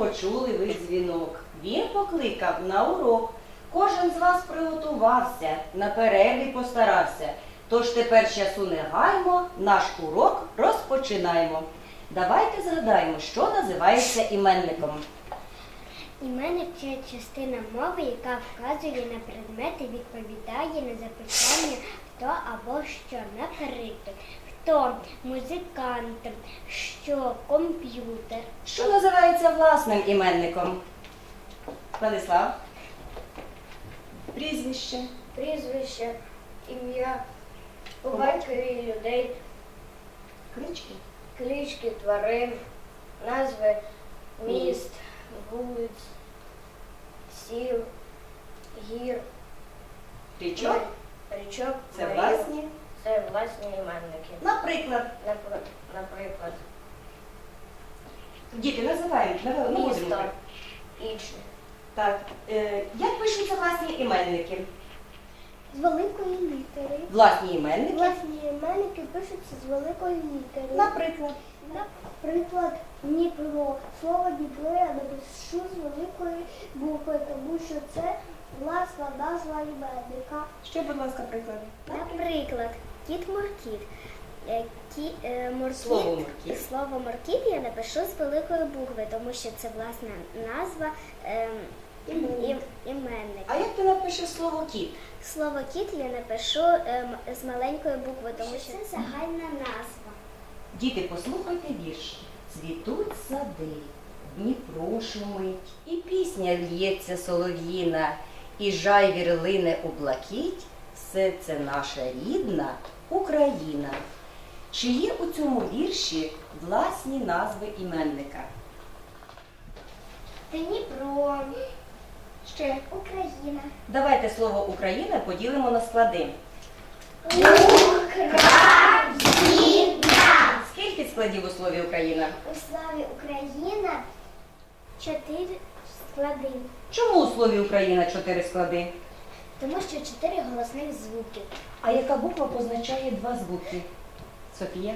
почули ви дзвінок. Він покликав на урок. Кожен з вас приготувався, на перерві постарався. Тож тепер часу не гаймо, наш урок розпочинаємо. Давайте згадаємо, що називається іменником. Іменник це частина мови, яка вказує на предмети, відповідає на запитання хто або що. Наприклад, хто музикант, що комп'ютер. Що називається власним іменником? Владислав? Прізвище. Прізвище, ім'я, по батькові людей, Клички. клички тварин, назви міст, вулиць, сіл, гір, Річок. річок, Це морів. власні. Це власні іменники. Наприклад, Напр- Наприклад, діти називаємо. давай, наводимо місто, приклад. Ічне. Так, е, як пишуться власні іменники? З великої літери. Власні іменники. Власні іменники пишуться з великої літери. Наприклад. Наприклад, Дніпро. Слово Дніпро я напишу з великої букви, тому що це власна назва іменника. Ще, будь ласка, приклади. Наприклад, кіт моркіт. Е, кі- е, моркіт. Слово «моркіт». Слово моркіт я напишу з великої букви, тому що це власна назва ем, ім- іменника. А як ти напишеш слово кіт? Слово кіт я напишу ем, з маленької букви, тому що це загальна назва. Діти, послухайте вірш. Цвітуть сади, Дніпро шумить, і пісня л'ється солов'їна, і жайвір лине у блакить. Все це наша рідна Україна. Чи є у цьому вірші власні назви іменника? Дніпро. Ще Україна. Давайте слово Україна поділимо на склади. Скільки складів у слові Україна? У славі Україна чотири склади, Чому у слові Україна чотири склади? Тому що чотири голосних звуки. А яка буква позначає два звуки? Софія?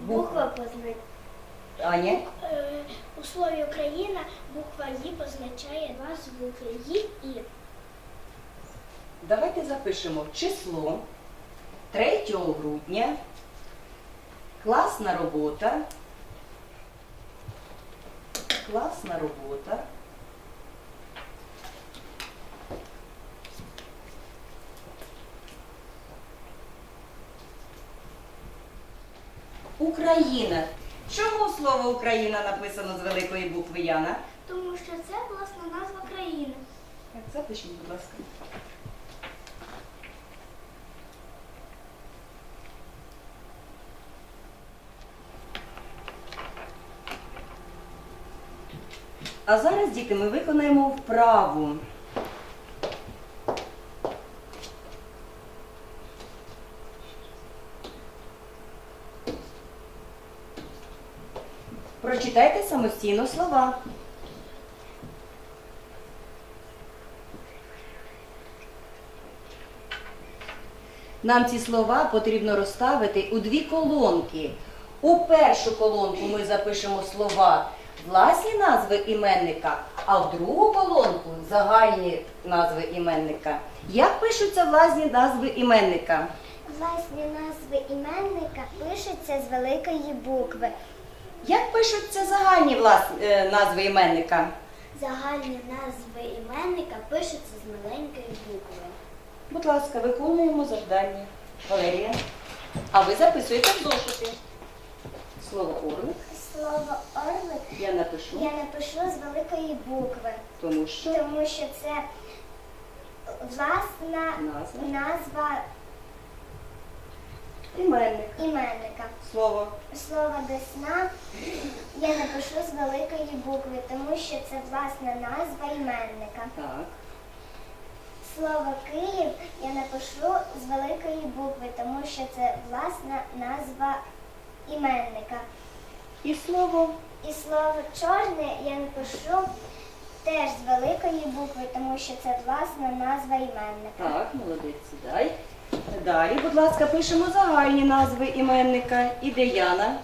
Буква позначає. Аня? У слові Україна буква «І» позначає два звуки «Ї» і. Давайте запишемо число 3 грудня. Класна робота. Класна робота. Україна. Чому слово Україна написано з великої букви Яна? Тому що це власна назва країни. Так, запишіть, будь ласка. А зараз, діти, ми виконаємо вправу. Прочитайте самостійно слова. Нам ці слова потрібно розставити у дві колонки. У першу колонку ми запишемо слова власні назви іменника, а в другу колонку загальні назви іменника. Як пишуться власні назви іменника? Власні назви іменника пишуться з великої букви. Як пишуться загальні влас... е, назви іменника? Загальні назви іменника пишуться з маленької букви. Будь ласка, виконуємо завдання. Валерія. А ви записуєте в зошити. Слово орлик Слово орлик я напишу, я напишу з великої букви, тому що тому що це власна назва назва іменник. іменника. Слово Слово весна я напишу з великої букви, тому що це власна назва іменника. так. Слово Київ я напишу з великої букви, тому що це власна назва іменника. І слово І слово чорне я напишу теж з великої букви, тому що це власна назва іменника. Так, молодець, сідай. Далі, будь ласка, пишемо загальні назви іменника. Іде Яна.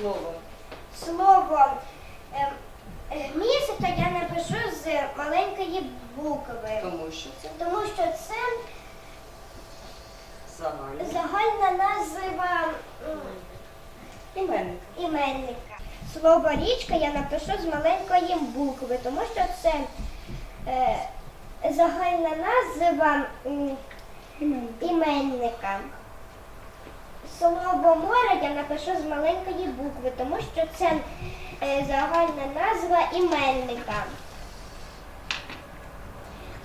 слово. Слово ем, е, місяця я напишу з маленької букви. Тому що це Тому що це загальне. загальна назва м, Іменник. іменника. Слово річка я напишу з маленької букви, тому що це е, загальна назва іменника. Слово море я напишу з маленької букви, тому що це е, загальна назва іменника.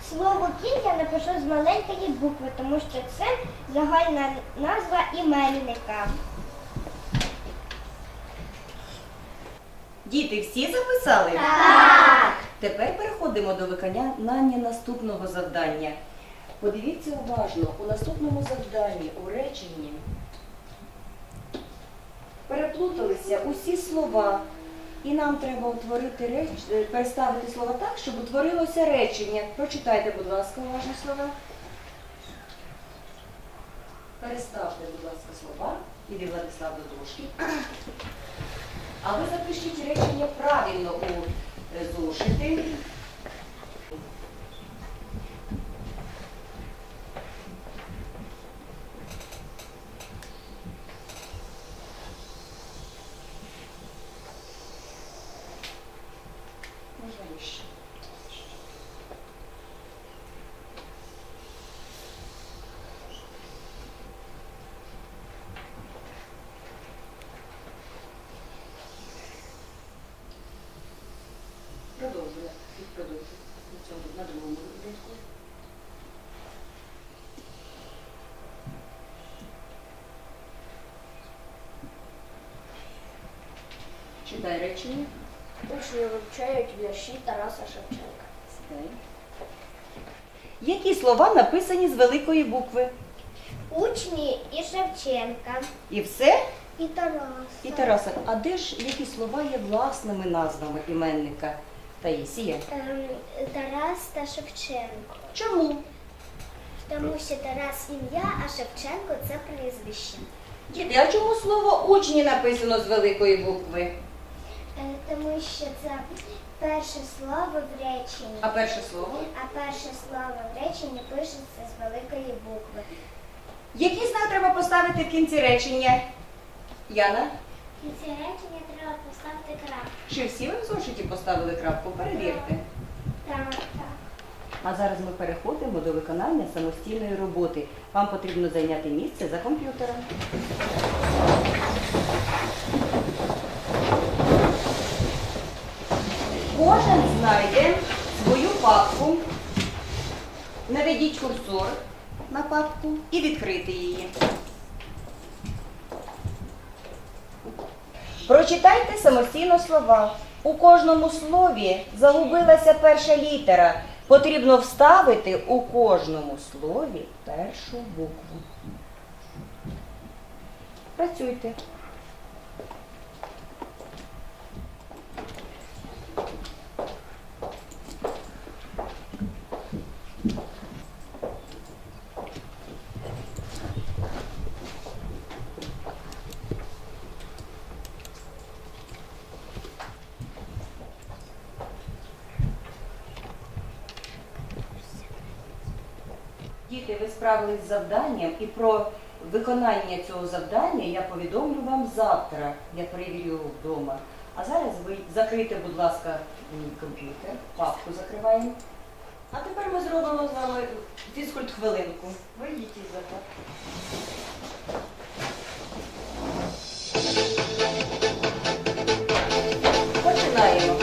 Слово кінь я напишу з маленької букви, тому що це загальна назва іменника. Діти всі записали? Так. Тепер переходимо до виконання наступного завдання. Подивіться уважно, у наступному завданні, у реченні переплуталися усі слова. І нам треба утворити реч... е, переставити слова так, щоб утворилося речення. Прочитайте, будь ласка, уважно слова. Переставте, будь ласка, слова. Іди, Владислав, до дошки. А ви запишіть речення правильно у зошити. Продовжує. На цьому, на другому рядку. Читай речення. Учні вивчають вірші Тараса Шевченка. Сідай. Які слова написані з великої букви? Учні і Шевченка. І все? І Тараса. І Тараса. А де ж які слова є власними назвами іменника Таїсія? Ем, Тарас та Шевченко. Чому? Тому що Тарас ім'я, а Шевченко це прізвище. Діти, а чому слово учні написано з великої букви? Е, Тому що це перше слово в реченні. А перше слово? А перше слово в реченні пишеться з великої букви. Який знак треба поставити в кінці речення? Яна? Кінці речення треба поставити крапку. Чи всі ви в зошиті поставили крапку? Перевірте. Так, так. А зараз ми переходимо до виконання самостійної роботи. Вам потрібно зайняти місце за комп'ютером. Кожен знайде свою папку. Наведіть курсор на папку і відкрити її. Прочитайте самостійно слова. У кожному слові загубилася перша літера. Потрібно вставити у кожному слові першу букву. Працюйте. Діти, ви справились з завданням і про виконання цього завдання я повідомлю вам завтра. Я перевірю вдома. А зараз ви закрийте, будь ласка, комп'ютер, папку закриваємо. А тепер ми зробимо з вами фізкульт хвилинку. Вийдіть із запад. Починаємо.